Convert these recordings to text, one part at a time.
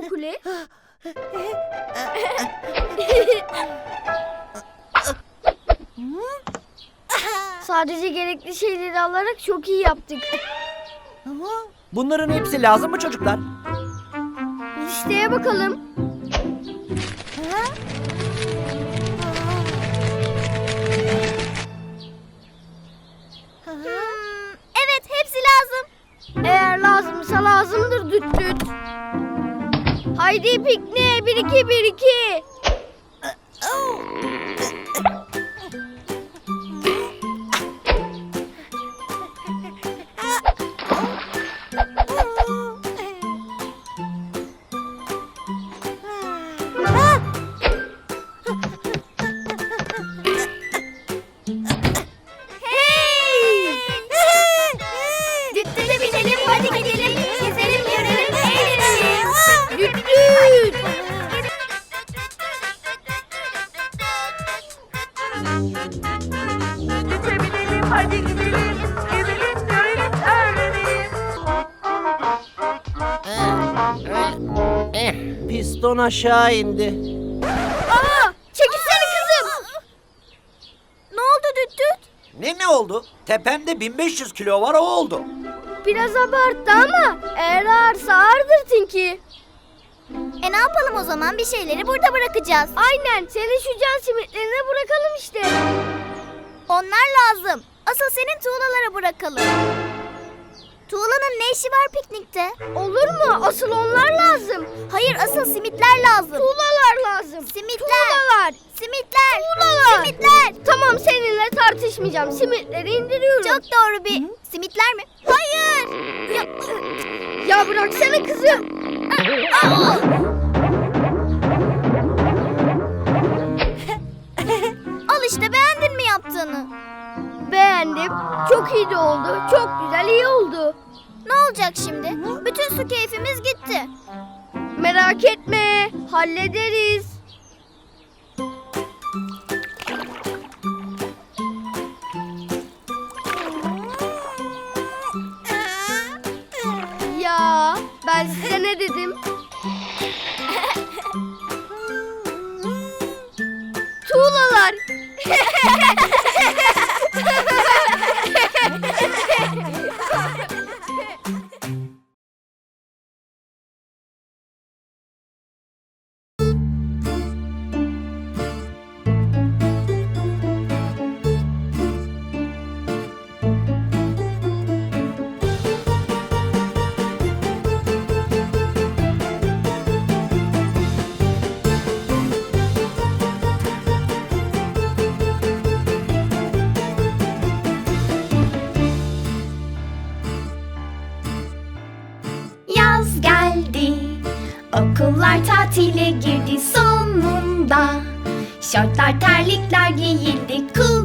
taşıdık mı Kukuli? Sadece gerekli şeyleri alarak çok iyi yaptık. Bunların hepsi lazım mı çocuklar? Listeye bakalım. Hmm, evet, hepsi lazım. Eğer lazımsa lazımdır düt düt. Haydi pikniğe bir iki bir iki. Aşağı indi. Aa, çekilsene kızım. Ne oldu düt düt? Ne ne oldu? Tepemde 1500 kilo var o oldu. Biraz abarttı ama eğer ağırsa ağırdır Tinky. E ne yapalım o zaman? Bir şeyleri burada bırakacağız. Aynen senin şu can simitlerine bırakalım işte. Onlar lazım. Asıl senin tuğlalara bırakalım. Tuğlanın ne işi var piknikte? Olur mu? Asıl onlar lazım. Hayır asıl simitler lazım. Tuğlalar lazım. Simitler. Tuğlalar. Simitler. Tuğlalar. Simitler. Tamam seninle tartışmayacağım. Simitleri indiriyorum. Çok doğru bir. Simitler mi? Hayır. Ya, Ya bıraksana kızım. al işte beğendin mi yaptığını? Beğendim. Çok iyi de oldu. Çok güzel iyi oldu. Ne olacak şimdi? Bütün su keyfimiz gitti. Merak etme. Hallederiz. Ya ben size ne dedim? Tuğlalar. Okay. Girdi sonunda. Şortlar terlikler giyildi kukuli.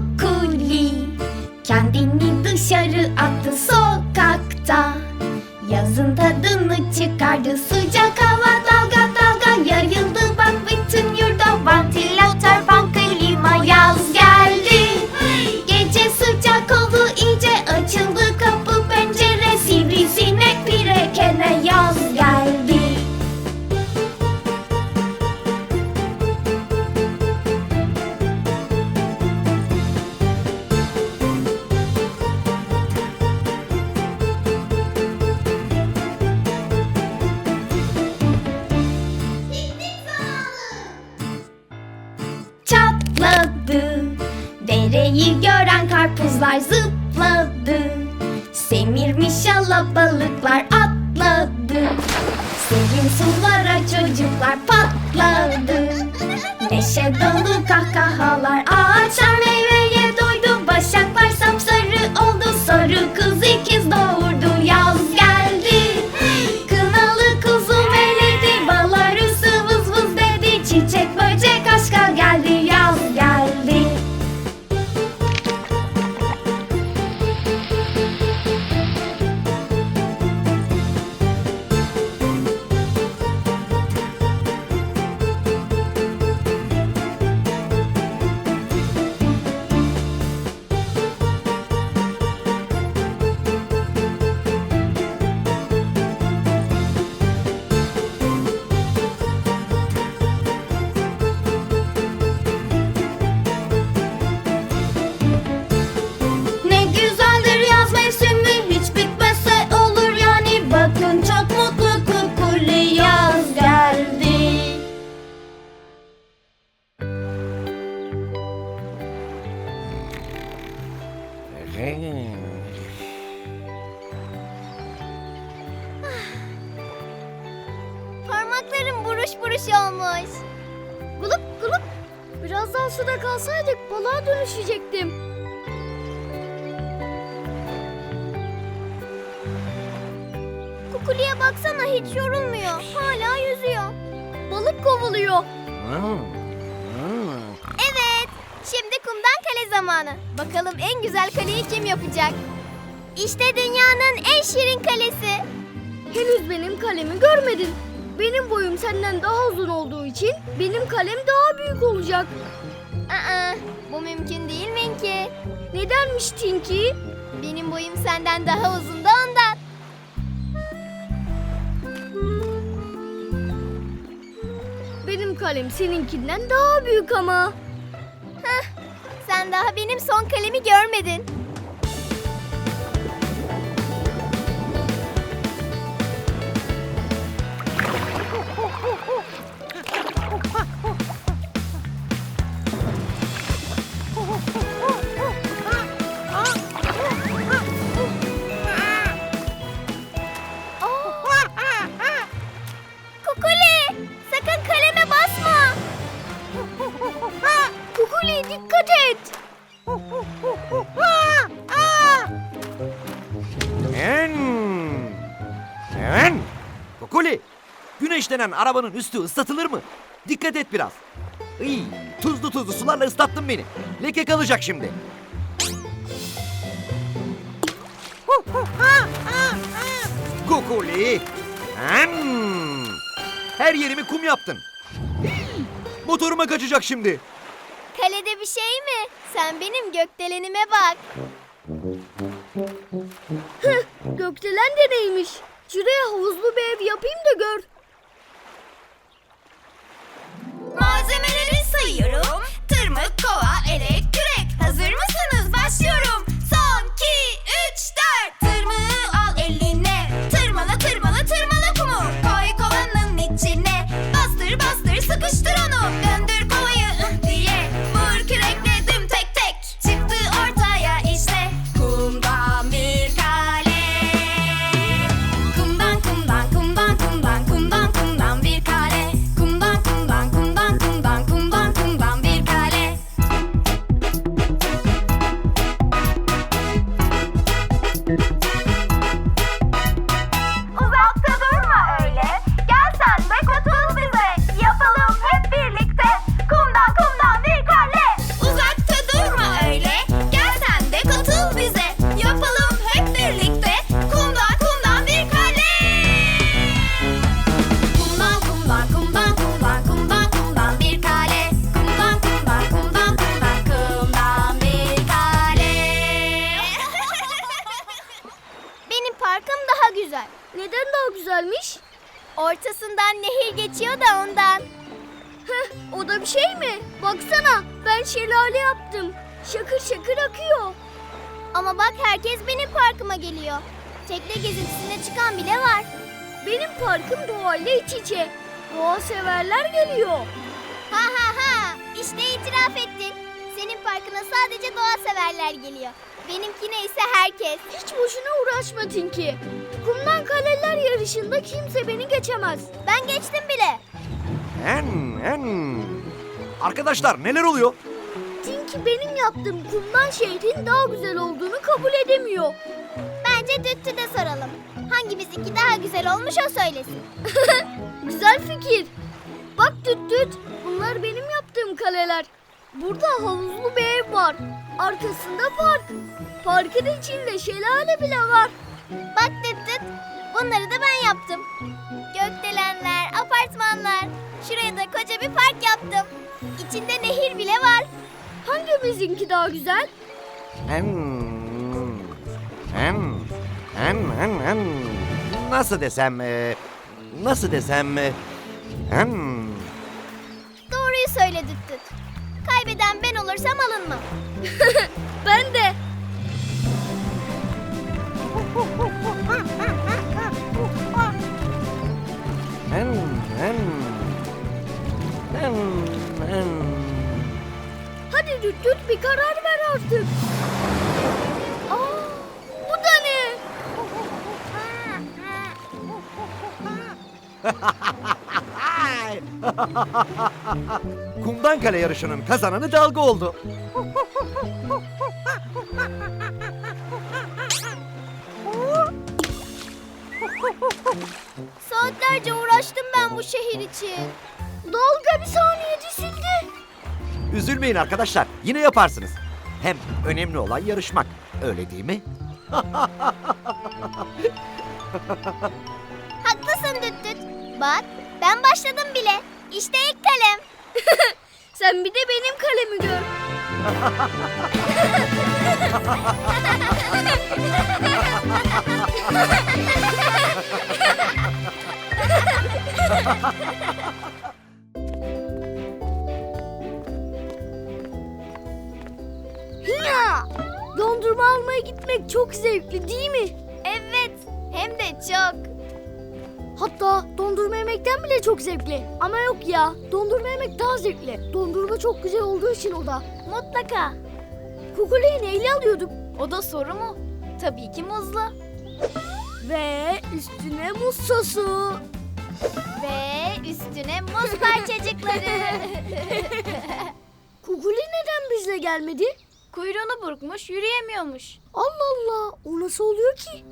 Parmaklarım buruş buruş olmuş. Gulup gulup. Biraz daha suda kalsaydık balığa dönüşecektim. Kukuli'ye baksana hiç yorulmuyor. Hala yüzüyor. Balık kovuluyor. Zamanı. Bakalım en güzel kaleyi kim yapacak? İşte dünyanın en şirin kalesi. Henüz benim kalemi görmedin. Benim boyum senden daha uzun olduğu için benim kalem daha büyük olacak. Aa, bu mümkün değil Minki. Nedenmiş Tinky? Benim boyum senden daha uzun da ondan. Benim kalem seninkinden daha büyük ama. Sen daha benim son kalemi görmedin. Denen arabanın üstü ıslatılır mı? Dikkat et biraz. Iy, tuzlu tuzlu sularla ıslattın beni. Leke kalacak şimdi. Kokuli. En. Her yerimi kum yaptın. Motoruma kaçacak şimdi. Kalede bir şey mi? Sen benim gökdelenime bak. Gökdelen de neymiş? Şuraya havuzlu bir ev yapayım da gör. Elek, kürek. Hazır mısınız? Başlıyorum. Severler geliyor. Ha ha ha. İşte itiraf ettin. Senin parkına sadece doğa severler geliyor. Benimkine ise herkes. Hiç boşuna uğraşma Tinky. Kumdan kaleler yarışında kimse beni geçemez. Ben geçtim bile. En. En. Arkadaşlar neler oluyor? Tinky benim yaptığım kumdan şehrin daha güzel olduğunu kabul edemiyor. Bence Düttü de soralım. Hangimizinki daha güzel olmuş o söylesin. Güzel fikir. Bak düt düt. Bunlar benim yaptığım kaleler. Burada havuzlu bir ev var. Arkasında park. Parkın içinde şelale bile var. Bak Düt Düt. Bunları da ben yaptım. Gökdelenler, apartmanlar. Şuraya da koca bir park yaptım. İçinde nehir bile var. Hangimizinki daha güzel? En. En. En. En. En. Nasıl desem? e, nasıl desem? En. Doğruyu söyle Düt Düt. Kaybeden ben olursam alınmam. Ben de. En. En. En. En. Hadi düt bir karar ver artık. Kumdan kale yarışının kazananı dalga oldu. Saatlerce uğraştım ben bu şehir için. Dalga bir saniyede sildi. Üzülmeyin arkadaşlar. Yine yaparsınız. Hem önemli olan yarışmak. Öyle değil mi? Bak ben başladım bile. İşte ilk kalem. Sen bir de benim kalemi gör. Ya! Dondurma almaya gitmek çok zevkli değil mi? Evet hem de çok. Hatta dondurma yemekten bile çok zevkli. Ama yok ya, dondurma yemek daha zevkli. Dondurma çok güzel olduğu için o da. Mutlaka. Kukuleyi neyle alıyorduk? O da soru mu? Tabii ki muzlu. Ve üstüne muz sosu. Ve üstüne muz parçacıkları. Kukuli neden bizle gelmedi? Kuyruğunu burkmuş, yürüyemiyormuş. Allah Allah, o nasıl oluyor ki?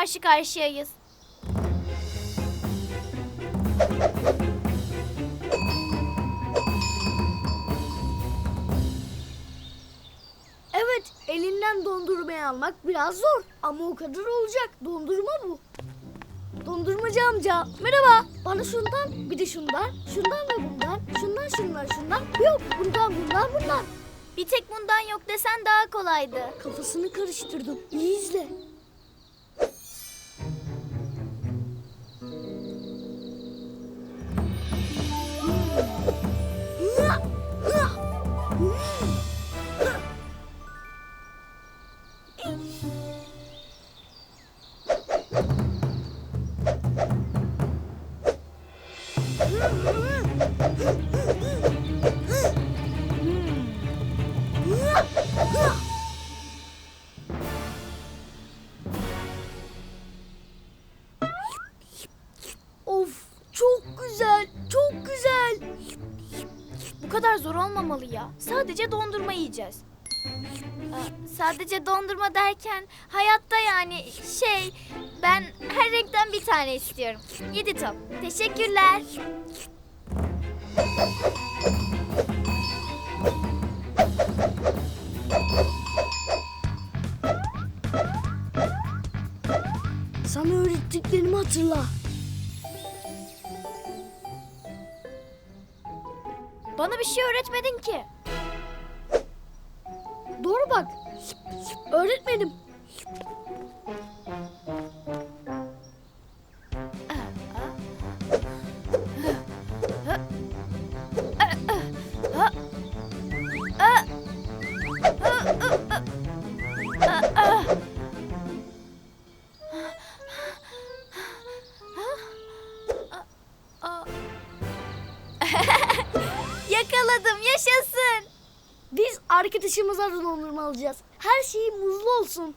Karşı karşıyayız. Evet, elinden dondurmayı almak biraz zor. Ama o kadar olacak. Dondurma bu. Dondurmacı amca, merhaba. Bana şundan, bir de şundan, şundan ve bundan, şundan, şundan, şundan. Yok, bundan, bundan, bundan. Bir tek bundan yok desen daha kolaydı. Kafasını karıştırdım. İyi izle. Olmamalı ya. Sadece dondurma yiyeceğiz. Aa, Sadece dondurma derken hayatta yani şey ben her renkten bir tane istiyorum. Yedi top. Teşekkürler. Sana öğrettiklerimi hatırla. Bir şey öğretmedin ki. Da dondurma alacağız. Her şey muzlu olsun.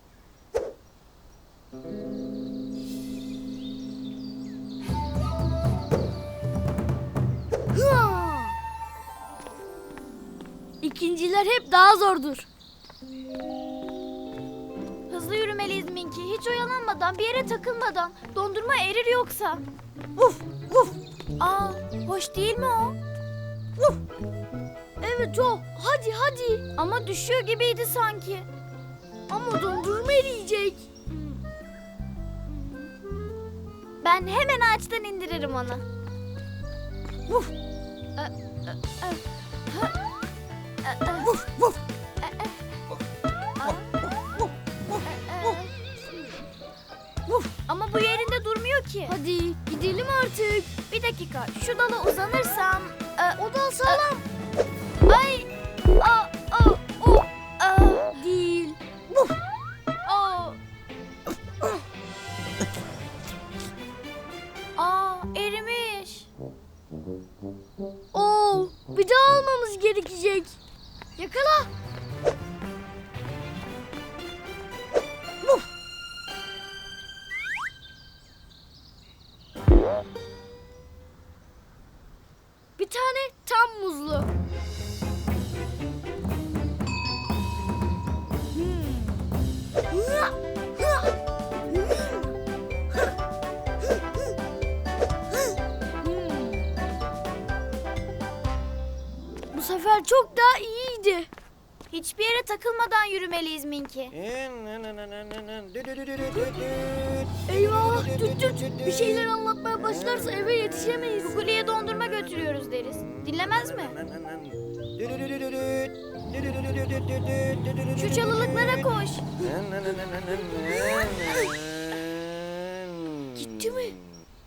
İkinciler hep daha zordur. Hızlı yürümeliyiz Minki. Hiç oyalanmadan, bir yere takılmadan. Dondurma erir yoksa. Uf, uf. Aa, hoş değil mi o? Evet o. Hadi hadi. Ama düşüyor gibiydi sanki. Ama dondurma eriyecek. Ben hemen ağaçtan indiririm onu. Uf, uf, uf. Ama bu yeri ki. Hadi gidelim artık. Bir dakika şu dala uzanırsam... O da sağlam gerekecek. Yakala. Takılmadan yürümeliyiz Minki. Eyvah tüt tüt bir şeyler anlatmaya başlarsa eve yetişemeyiz. Kukuli'ye dondurma götürüyoruz deriz. Dinlemez mi? Şu çalılıklara koş. Gitti mi?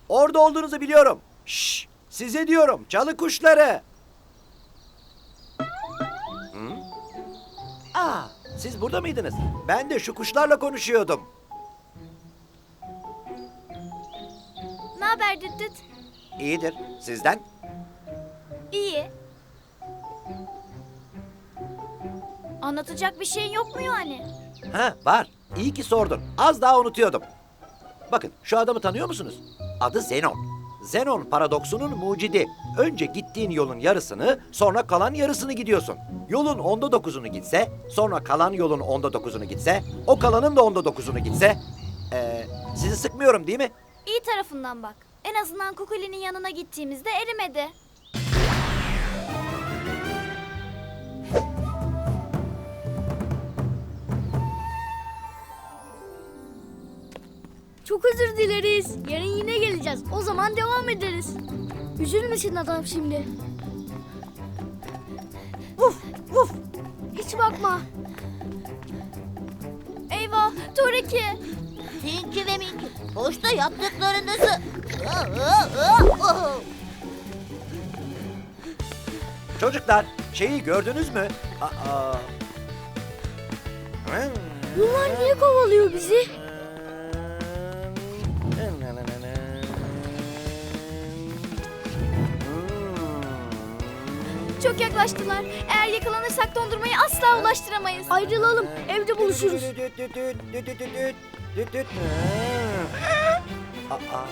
Orada olduğunuzu biliyorum. Şşş, size diyorum çalı kuşları. Aa, siz burada mıydınız? Ben de şu kuşlarla konuşuyordum. Ne haber Düt Düt? İyidir. Sizden? İyi. Anlatacak bir şeyin yok mu yani? Ha, var. İyi ki sordun. Az daha unutuyordum. Bakın, şu adamı tanıyor musunuz? Adı Zenon. Zenon paradoksunun mucidi. Önce gittiğin yolun yarısını, sonra kalan yarısını gidiyorsun. Yolun onda dokuzunu gitse, sonra kalan yolun onda dokuzunu gitse, o kalanın da onda dokuzunu gitse... Ee, sizi sıkmıyorum değil mi? İyi tarafından bak. En azından Kukuli'nin yanına gittiğimizde erimedi. Çok özür dileriz. Yarın yine geleceğiz. O zaman devam ederiz. Üzülmesin adam şimdi. Vuf vuf. Hiç bakma. Eyvah Toriki. Tinky ve Minky boşta yaptıklarınızı... Çocuklar, şeyi gördünüz mü? Aa. Bunlar niye kovalıyor bizi? Çok yaklaştılar. Eğer yakalanırsak dondurmayı asla ulaştıramayız. Ayrılalım. Evde buluşuruz. Aa.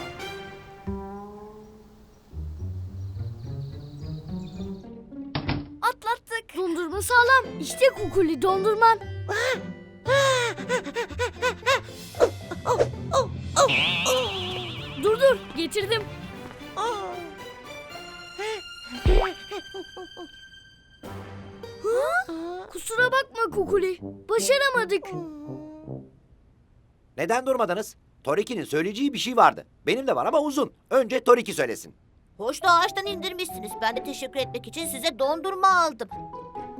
Atlattık. Dondurma sağlam. İşte kukuli dondurman. dur dur getirdim. Kusura bakma kukuli. Başaramadık. Neden durmadınız? Toriki'nin söyleyeceği bir şey vardı. Benim de var ama uzun. Önce Toriki söylesin. Hoşta ağaçtan indirmişsiniz. Ben de teşekkür etmek için size dondurma aldım.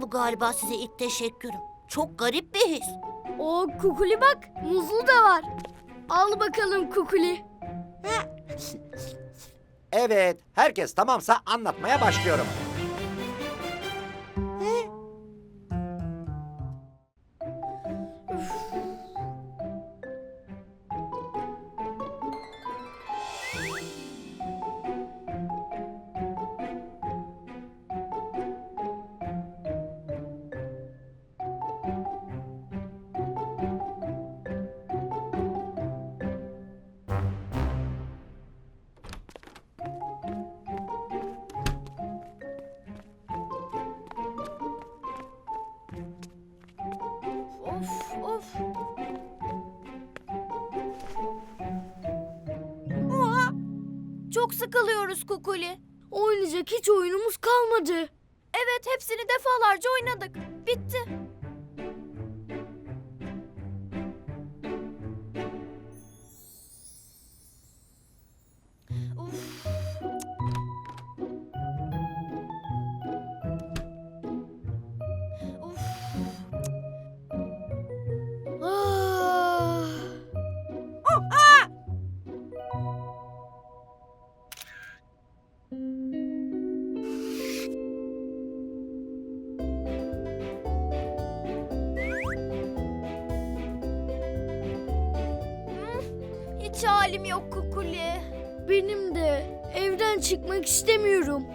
Bu galiba size ilk teşekkürüm. Çok garip bir his. O kukuli bak muzlu da var. Al bakalım kukuli. Evet, herkes tamamsa anlatmaya başlıyorum. Çok sıkılıyoruz Kukuli. Oynayacak hiç oyunumuz kalmadı. Evet hepsini defalarca oynadık. Bitti. Yok Kukuli. Benim de evden çıkmak istemiyorum.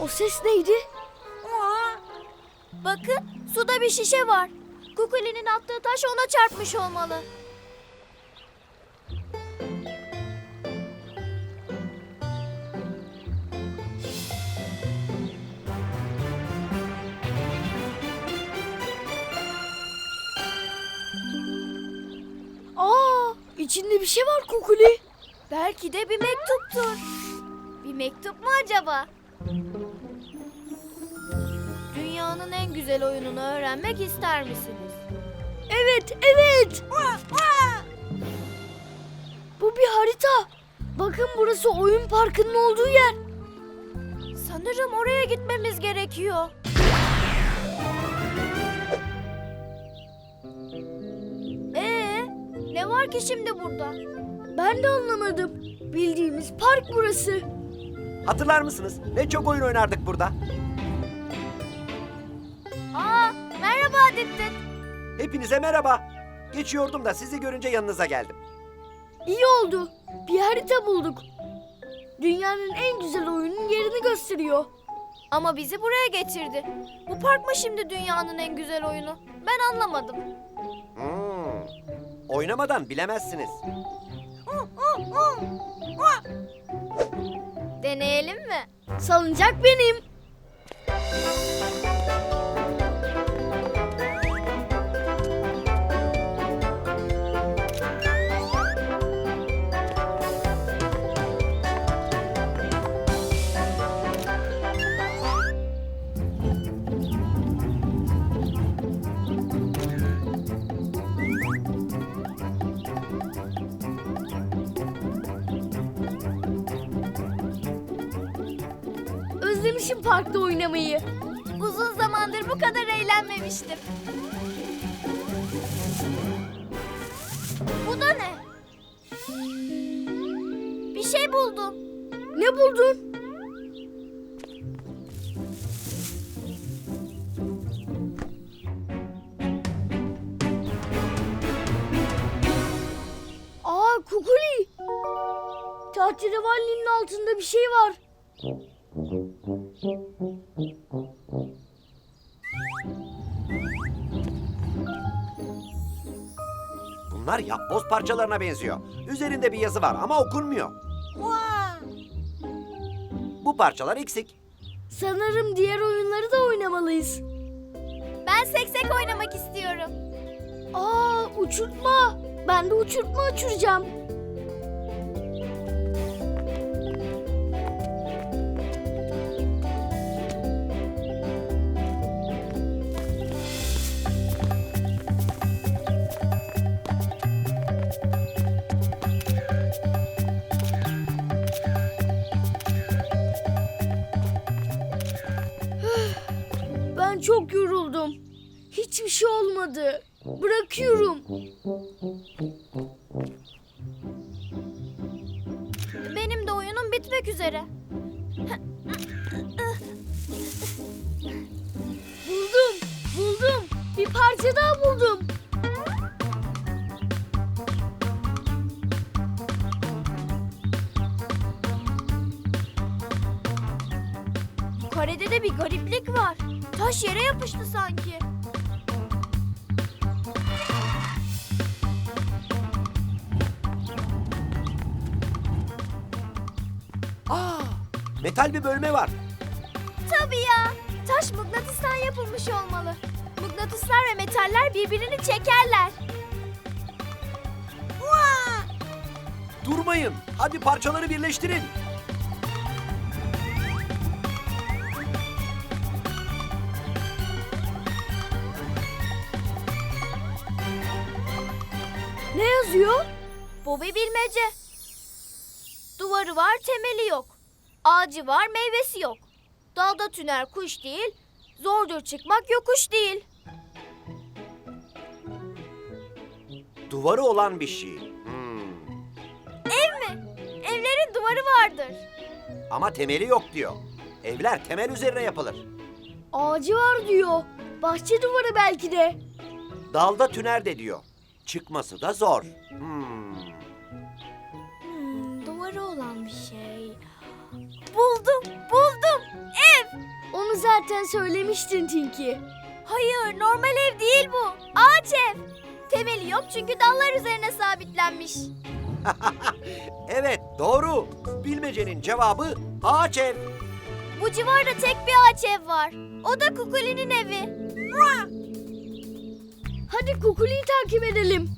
O ses neydi? Bakın suda bir şişe var. Kukuli'nin attığı taş ona çarpmış olmalı. Şey var Kukuli. Belki de bir mektuptur. Bir mektup mu acaba? Dünyanın en güzel oyununu öğrenmek ister misiniz? Evet, evet. Bu bir harita. Bakın burası oyun parkının olduğu yer. Sanırım oraya gitmemiz gerekiyor. Var ki şimdi burada? Ben de anlamadım. Bildiğimiz park burası. Hatırlar mısınız? Ne çok oyun oynardık burada. Aa, merhaba Dittit. Hepinize merhaba. Geçiyordum da sizi görünce yanınıza geldim. İyi oldu. Bir harita bulduk. Dünyanın en güzel oyunun yerini gösteriyor. Ama bizi buraya getirdi. Bu park mı şimdi dünyanın en güzel oyunu? Ben anlamadım. Oynamadan bilemezsiniz. Deneyelim mi? Salıncak benim. Özlemişim parkta oynamayı. Uzun zamandır bu kadar eğlenmemiştim. Bunlar yapboz parçalarına benziyor. Üzerinde bir yazı var ama okunmuyor. Bu parçalar eksik. Sanırım diğer oyunları da oynamalıyız. Ben seksek oynamak istiyorum. Aa uçurtma. Ben de uçurtma uçuracağım. Olmadı. Bırakıyorum. Benim de oyunum bitmek üzere. Buldum. Buldum. Bir parça daha buldum. Karede de bir gariplik var. Taş yere yapıştı sanki. metal bir bölme var. Tabii ya. Taş mıknatıstan yapılmış olmalı. Mıknatıslar ve metaller birbirini çekerler. Durmayın. Hadi parçaları birleştirin. Ne yazıyor? Bobby bilmece. Duvarı var, temeli yok. Ağacı var, meyvesi yok. Dalda tüner kuş değil, zordur çıkmak yokuş değil. Duvarı olan bir şey. Hmm. Evlerin duvarı vardır. Ama temeli yok diyor. Evler temel üzerine yapılır. Ağacı var diyor. Bahçe duvarı belki de. Dalda tüner de diyor. Çıkması da zor. Hmm, Buldum, buldum. Ev. Onu zaten söylemiştin Tinky. Hayır, normal ev değil bu. Ağaç ev. Temeli yok çünkü dallar üzerine sabitlenmiş. Evet doğru. Bilmecenin cevabı ağaç ev. Bu civarda tek bir ağaç ev var. O da Kukuli'nin evi. Hadi Kukuli'yi takip edelim.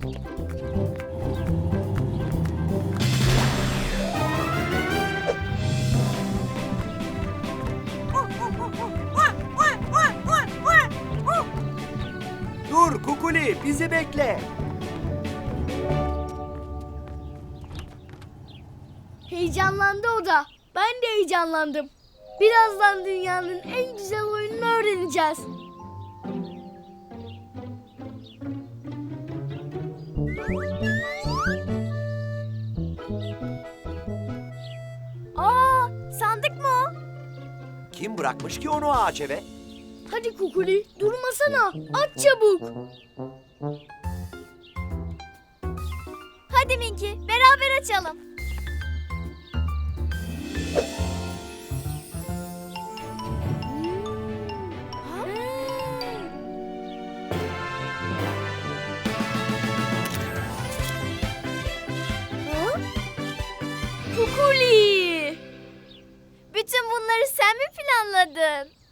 Bizi bekle. Heyecanlandı o da. Ben de heyecanlandım. Birazdan dünyanın en güzel oyununu öğreneceğiz. Aa, sandık mı o? Kim bırakmış ki onu ağaç eve? Hadi Kukuli durmasana. Aç çabuk. Hadi Minki, beraber açalım. Kukuli. Bütün bunları sen mi planladın?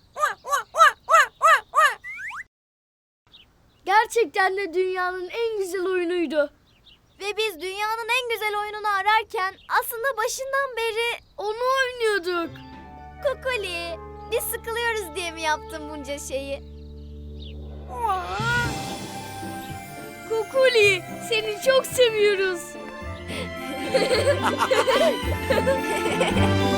Gerçekten de dünyanın en güzel oyunuydu. Ve biz dünyanın en güzel oyununu ararken aslında başından beri Onu oynuyorduk. Kukuli, biz sıkılıyoruz diye mi yaptın bunca şeyi? Kukuli seni çok seviyoruz.